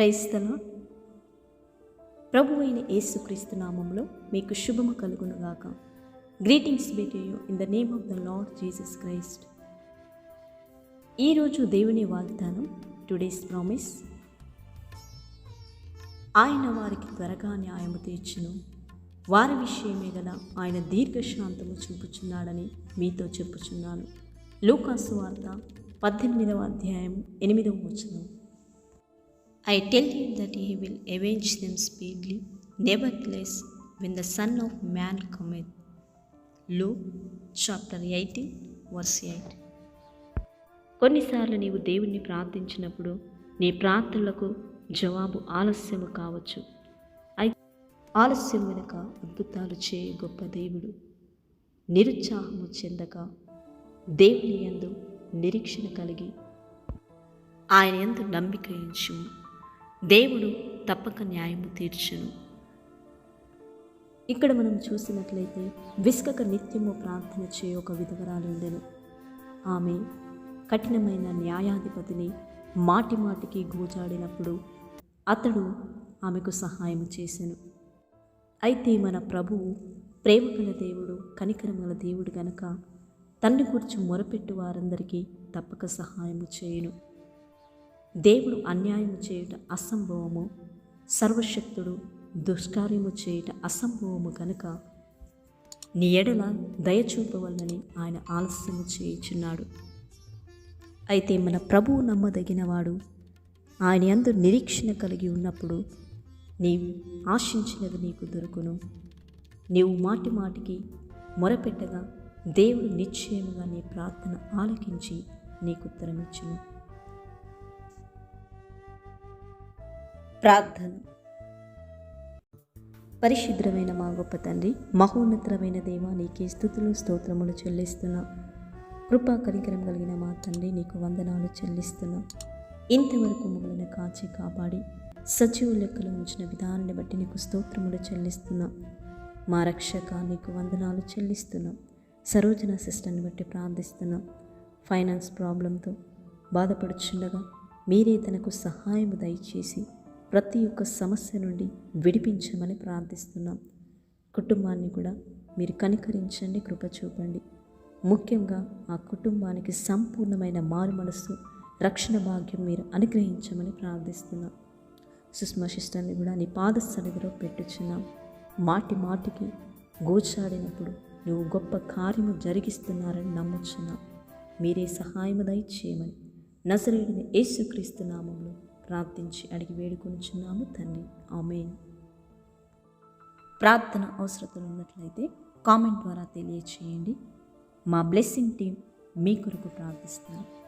క్రైస్తలో ప్రభు అయిన యేసుక్రీస్తు నామంలో మీకు శుభము కలుగునుగాక. Greetings bet you in the name of the lord Jesus Christ ఈరోజు దేవుని వాగ్దానం టుడేస్ ప్రామిస్ ఆయన వారికి త్వరగా న్యాయము తీర్చును. వారి విషయమే గల ఆయన దీర్ఘశాంతము చూపుచున్నాడని మీతో చెప్పుచున్నాను. లూకాసు వార్త పద్దెనిమిదవ అధ్యాయం ఎనిమిదవ వచనం. I tell you that he will avenge them speedily. Nevertheless, when the Son of Man cometh. Luke chapter 18, verse 8. కొన్నిసార్లు నీవు దేవుణ్ణి ప్రార్థించినప్పుడు నీ ప్రార్థనలకు జవాబు ఆలస్యము కావచ్చు అయితే ఆలస్యం వెనుక అద్భుతాలు చేయ గొప్ప దేవుడు నిరుత్సాహము చెందక దేవుని యందు నిరీక్షణ కలిగి ఆయన ఎందు నమ్మిక ఎంచుము దేవుడు తప్పక న్యాయము తీర్చును. ఇక్కడ మనం చూసినట్లయితే విసుకక నిత్యము ప్రార్థన చేయ ఒక విధవరాలుండెను ఆమె కఠినమైన న్యాయాధిపతిని మాటి మాటికి గూజాడినప్పుడు అతడు ఆమెకు సహాయం చేశాను అయితే మన ప్రభువు ప్రేమగల దేవుడు కనికరమల దేవుడు గనక తన్ను గురించి మొరపెట్టు వారందరికీ తప్పక సహాయము చేయును. దేవుడు అన్యాయము చేయుట అసంభవము సర్వశక్తుడు దుష్కార్యము చేయుట అసంభవము కనుక నీ ఎడల దయచూపవల్లని ఆయన ఆలస్యము చేయుచున్నాడు. అయితే మన ప్రభువు నమ్మదగినవాడు ఆయన యందు నిరీక్షణ కలిగి ఉన్నప్పుడు నీవు ఆశించినది నీకు దొరుకును. నీవు మాటి మాటికి మొరపెట్టగా దేవుడు నిశ్చయముగా నీ ప్రార్థన ఆలకించి నీకు ఉత్తరమిచ్చును. ప్రార్థన. పరిశుద్రమైన మా గొప్ప తండ్రి మహోన్నతమైన దేవ నీకే స్థుతులు స్తోత్రములు చెల్లిస్తున్నా. కృపా కనికరం కలిగిన మా తండ్రి నీకు వందనాలు చెల్లిస్తున్నా. ఇంతవరకు మమ్మల్ని కాచి కాపాడి సజీవు లెక్కలో ఉంచిన విధానాన్ని బట్టి నీకు స్తోత్రములు చెల్లిస్తున్నా. మా రక్షక నీకు వందనాలు చెల్లిస్తున్నాం. సరోజన సిస్టర్ని బట్టి ప్రార్థిస్తున్నాం. ఫైనాన్స్ ప్రాబ్లంతో బాధపడుచుండగా మీరే తనకు సహాయం దయచేసి ప్రతి ఒక్క సమస్య నుండి విడిపించమని ప్రార్థిస్తున్నాం. కుటుంబాన్ని కూడా మీరు కనికరించండి కృప చూపండి. ముఖ్యంగా ఆ కుటుంబానికి సంపూర్ణమైన మారు మనస్సు రక్షణ భాగ్యం మీరు అనుగ్రహించమని ప్రార్థిస్తున్నాం. సుష్మా శిష్టాన్ని కూడా నీ పాద సన్నిధిలో పెట్టుచున్నాం. మాటి మాటికి గోచాడినప్పుడు నువ్వు గొప్ప కార్యము జరిగిస్తున్నారని నమ్ముచున్నాం. మీరే సహాయము దయచేయమని నజరేడిని యేసుక్రీస్తు నామంలో ప్రార్థించి అడిగి వేడుకొనిచున్నాము తండ్రి. ఆమెన్. ప్రార్థన అవసరతలు ఉన్నట్లయితే కామెంట్ ద్వారా తెలియచేయండి. మా బ్లెస్సింగ్ టీం మీ కొరకు ప్రార్థిస్తారు